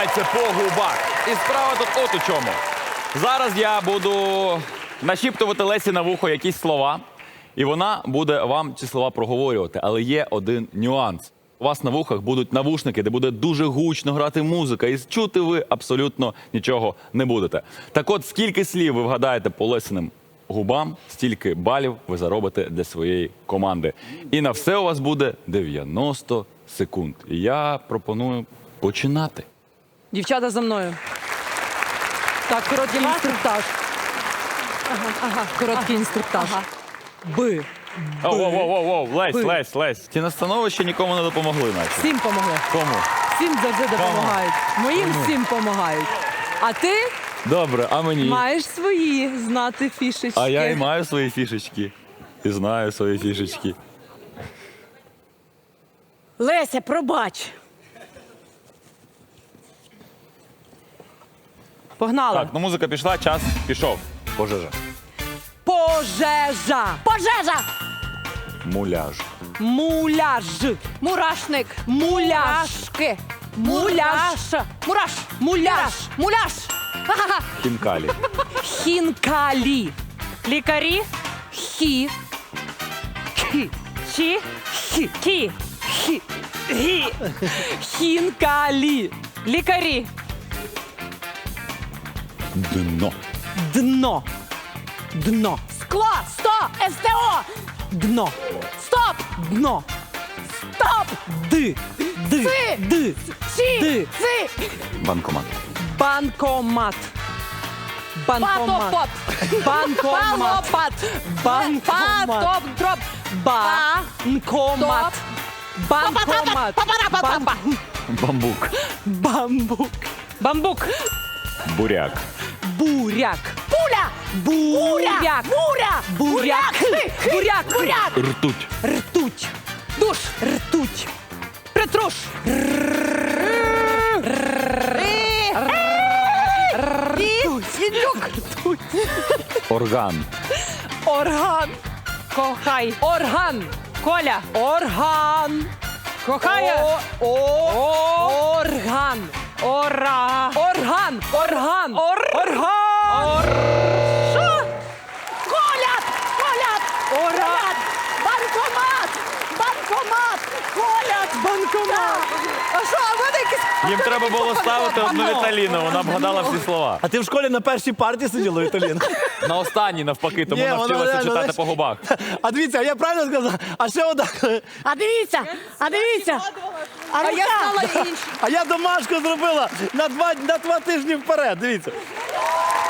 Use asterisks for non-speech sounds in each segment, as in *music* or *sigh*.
називається по губах. І справа тут от у чому. Зараз я буду нашіптувати Лесі на вухо якісь слова, і вона буде вам ці слова проговорювати. Але є один нюанс. У вас на вухах будуть навушники, де буде дуже гучно грати музика, і чути ви абсолютно нічого не будете. Так от, скільки слів ви вгадаєте по Лесиним губам, стільки балів ви заробите для своєї команди. І на все у вас буде 90 секунд. І я пропоную починати. Дівчата за мною. Так, короткий інструктаж. Ага, ага. Короткий інструктаж. Б. Оу, оу, оу, оу, оу, Лесь, Би. Лесь, Лесь. Ті настанови ще нікому не допомогли наче. Всім помогли. Кому? Всім завжди допомагають. Моїм всім допомагають. А ти Добре, а мені? маєш свої знати фішечки. А я і маю свої фішечки. І знаю свої фішечки. Леся, пробач. Погнали. Так, ну музика пішла, час пішов. Пожежа. Пожежа. Пожежа! Муляж. Муляж. Мурашник. Муляж. Мурашки. Муляж. Мураш. Муляж. Муляж. Ха-ха-ха. Хінкалі. Хінкалі. Лікарі. Хі. Хі. Чі. Хі. Кі. Хі. Хі. Хінкалі. Лікарі. Дно. Дно. Дно. Скло. Сто. СТО. Дно. Стоп. Дно. Стоп. Д. Д. Ци. Д. Чі. Ди. Ци. Банкомат. Банкомат. Банкомат. Патопот. Банкомат. Палопат. Банкомат. Патоп. Дроп. Банкомат. Банкомат. Па-па-па-па-па-па-па. Бамбук. Бамбук. Бамбук. Буряк. Буряк. Пуля. Буряк. Буря. Буряк. Буряк. Буряк. Ртуть. Ртуть. Душ. Ртуть. Петруш. Індюк. Орган. Орган. Кохай. Орган. Коля. Орган. Кохає. О, о, орган. Ора. Орган. Орган. Ор- Орган. Що? Коля. Коля. Ора. Банкомат. Банкомат. Коля. Банкомат. А що, а в якісь... Їм треба було ставити одну Віталіну, вона б гадала всі слова. А ти в школі на першій парті сиділа, Віталін? На останній навпаки, тому Ні, вона навчилася реально, читати знаєш- по губах. *laughs* А дивіться, а я правильно сказав? А ще отак. А дивіться. А дивіться. А А я рука. знала. А я домашку зробила на два, на два тижні вперед. Дивіться.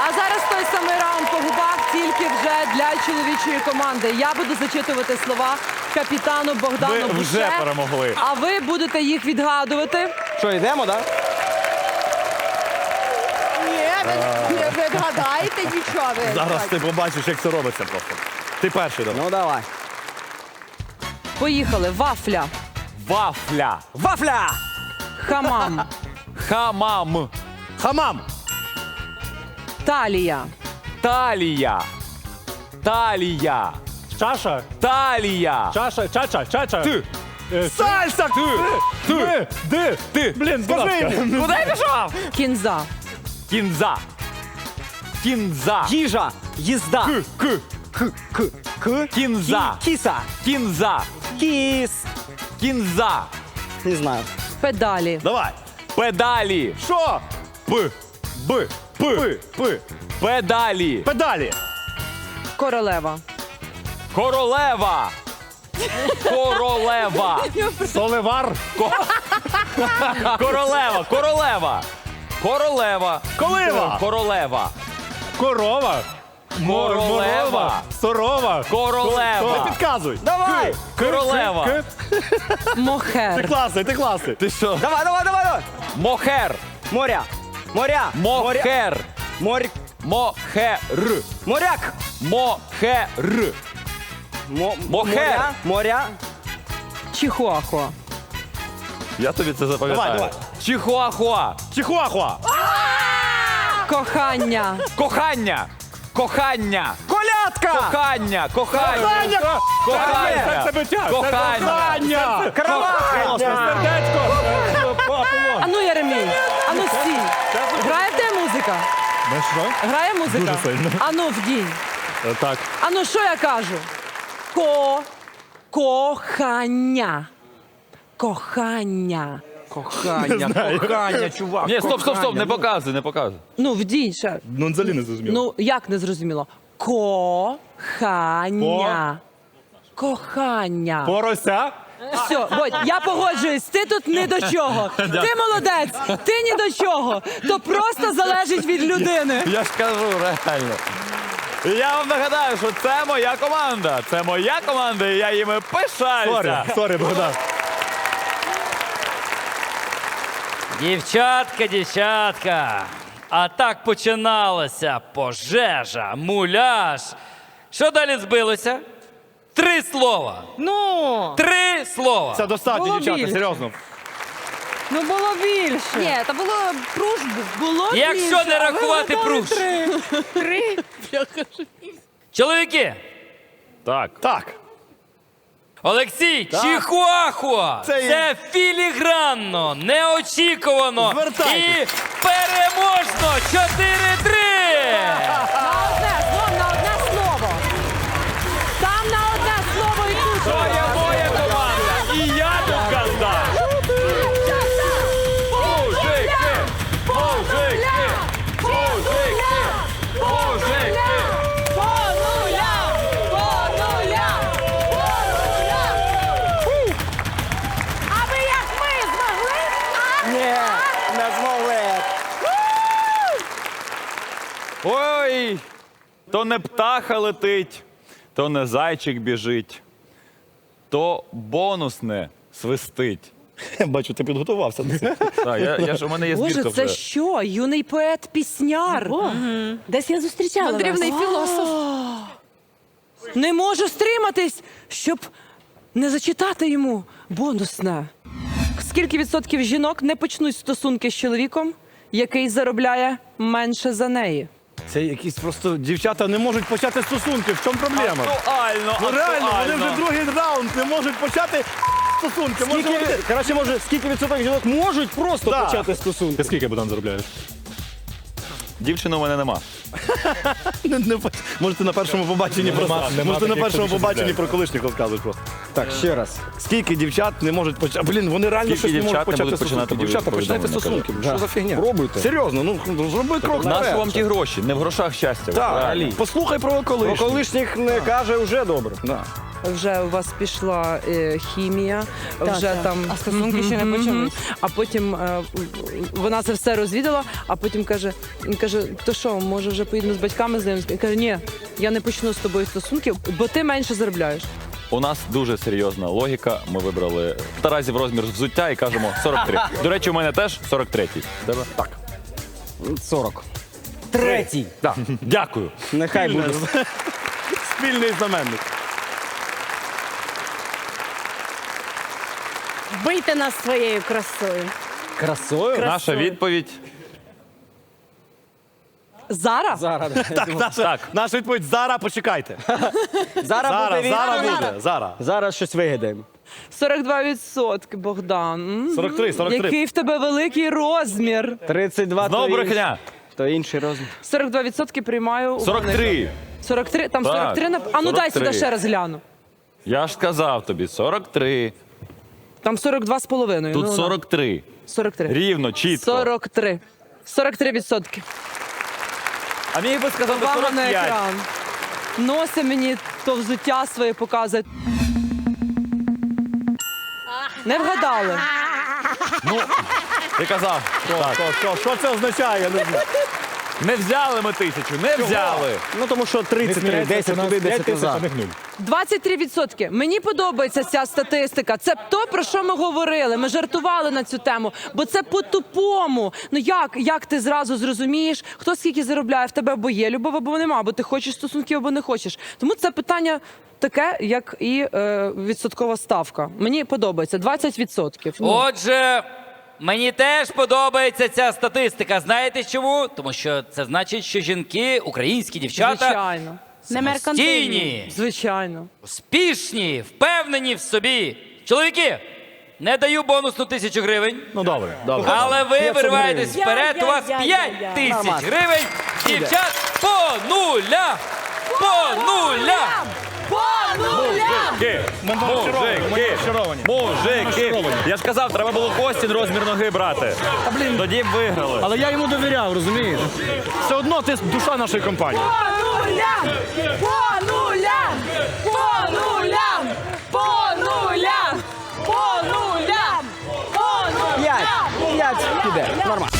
А зараз той самий раунд по губах, тільки вже для чоловічої команди. Я буду зачитувати слова капітану Богдану Ви Буше, вже перемогли. А ви будете їх відгадувати. Що, йдемо, так? Ні, ви не відгадаєте нічого. ви. Зараз ти побачиш, як це робиться просто. Ти перший давай. Ну давай. Поїхали. Вафля, Вафля. Вафля! хамам, Хамам. Хамам! талія, Талія. Талія. Чаша! Талія. Чаша, чача, чача! Ти. Сальса! Ти! Ти! Ти! Ти. Блін, скажи йому! Куди пішов? кінза, Кінза. Кінза. Їжа! Їзда! К. К, к, к. Кінза. Кі- Кіса! Кінза. Кіс! Кінза. Не знаю. педалі, Давай! Педалі. Що? П. Б. П. Пи! Педалі. Педалі! королева, Королева. Королева. *laughs* Соливар! Королева. Королева. Королева. Колива! Королева. Корова! Королева. Сорова! Королева. Не підказуй! Давай! Королева. К- Ти мохер, класний, ти класний! Ти що? Давай, давай, давай, давай! Мохер. Моря! Моря! Моря! Мохер. Морь... Мохер. Моряк! Мохер. Мо... Мохер. Моря! Моря! чихуахуа, Я тобі це запам'ятаю. Давай, давай. Чихуахуа. Чихуахуа! кохання, Кохання. Кохання. Колядка! Кохання. Кохання. Кохання! Кохання. Серце биття! Кохання. Кохання! Каравай! Сердечко! а ну Єремій, а ну Олексій, грає тебе музика? Що? Грає музика? Дуже сильно. Ану, вдінь. Е, Так. Ану, що я кажу? Ко. Кохання. Кохання. Кохання, кохання, чувак. Ні, стоп, стоп, стоп, кохання. не показуй, не показуй. Ну, вдінь ще. Ну, взагалі не зрозуміло. Ну, як не зрозуміло? Кохання. Кохання. Порося? Все, Бодь, я погоджуюсь, ти тут ні до чого. *laughs* Ти молодець, ти ні до чого. То просто залежить від людини. Я ж кажу, реально. І Я вам нагадаю, що це моя команда. Це моя команда, і я їми Сорі, пишаюся. сорі, Богдан. Дівчатка, дівчатка. А так починалося пожежа, муляж. Що далі збилося? Три слова. Ну, Три слова. Це достатньо, Було дівчата, більше. серйозно. ну було більше. Ні, та було дружбу. Було Якщо більше, не а ви рахувати гадали пруш. три. Три. *laughs* Чоловіки, Так. Так. Олексій, Чихуахуа. Це Це, філігранно, неочікувано Звертайте. і переможно. То не птаха летить, то не зайчик біжить, то бонусне свистить. *laughs* Бачу, ти підготувався до цього. Так, я, я ж у мене є Боже, збірка це вже. що? Юний поет-пісняр. Десь я зустрічала Мандрівний філософ. Не можу стриматись, щоб не зачитати йому бонусне. Скільки відсотків жінок не почнуть стосунки з чоловіком, який заробляє менше за неї? Це якісь просто дівчата не можуть почати стосунки. В чому проблема? Актуально, Ну реально, вони актуально. вже другий раунд не можуть почати стосунки. Може, Скільки, вони- коротше, може, скільки відсоток жінок можуть просто Так. почати стосунки? Ти скільки Богдан заробляєш? Дівчини у мене нема. *laughs* Не, не, по- може, на першому побаченні про може, ти на першому побаченні про колишніх розказуєш просто. Так, ще раз. Скільки дівчат не можуть почати. Блін, вони реально Скільки щось не можуть дівчат не почати будуть починати стосунки. Дівчата, починайте повідомлення, стосунки. Що за фігня? Пробуйте. Серйозно, ну зроби крок Нащо вам ті гроші? Не в грошах щастя. Так, послухай про Про колишніх. колишніх не каже вже добре. Да. Вже у вас пішла е, хімія, вже там А стосунки ще не Мгм. почались. А потім е, вона це все розвідала, а потім каже: він каже: То що, може, вже поїдемо з батьками знайомитися? Він каже, ні, я не почну з тобою стосунків, бо ти менше заробляєш. У нас дуже серйозна логіка. Ми вибрали в Таразі в розмір взуття і кажемо 43. До речі, у мене теж 43. Тебе? Так. 40. Третій. Так. Дякую. Нехай буде. Спільний знаменник. Бийте нас своєю красою. Красою. Наша відповідь. Зараз? Зараз. Наша, Так. наша відповідь зараз почекайте. *laughs* Зараз Зараз, буде відповідь. буде. Зараз. Зараз щось вигадаємо. 42% Богдан. М. 43, 43. Який в тебе великий розмір. 32 Знову то брехня. То інший розмір. 42% приймаю. у 43. 43, там Так, 43 на. А ну дай 43. сюди ще раз гляну. Я ж сказав тобі 43. Там 42 з половиною. Тут ну, 43. 43. Рівно, чітко. 43. 43 відсотки. А міг би сказати Увага на 45. екран. Носи мені то взуття своє показує. Не вгадали. Ти казав. Так. Що, що, що це означає? Я не знаю. Не взяли ми тисячу, не взяли. Ну тому що 33, 10 туди, 10 назад. 23 відсотки. Мені подобається ця статистика. Це то, про що ми говорили. Ми жартували на цю тему, бо це по-тупому. Ну як, як ти зразу зрозумієш, хто скільки заробляє в тебе, або є любов, або нема, або ти хочеш стосунків, або не хочеш. Тому це питання таке, як і е, відсоткова ставка. Мені подобається 20 відсотків. Ну, Отже, мені теж подобається ця статистика. Знаєте чому? Тому що це значить, що жінки, українські дівчата, звичайно, Не меркантильні. звичайно. успішні, впевнені в собі. Чоловіки, Не даю бонусну тисячу гривень. Ну добре, добре. Але ви вириваєтесь гривень. вперед, у вас Я, я, 5 я, я. тисяч гривень. Дівчат по нуля! По нуля! По нулям! Мужики, Ми розчаровані, ми мужики, розчаровані. мужики. Я ж казав, треба було Костін розмір ноги брати. Тоді б виграли. Але я йому довіряв, розумієш? Все одно ти душа нашої компанії. По нулям! По нулям! По нулям! По нулям! По нулям! По нулям! П'ять. П'ять піде. Нормально.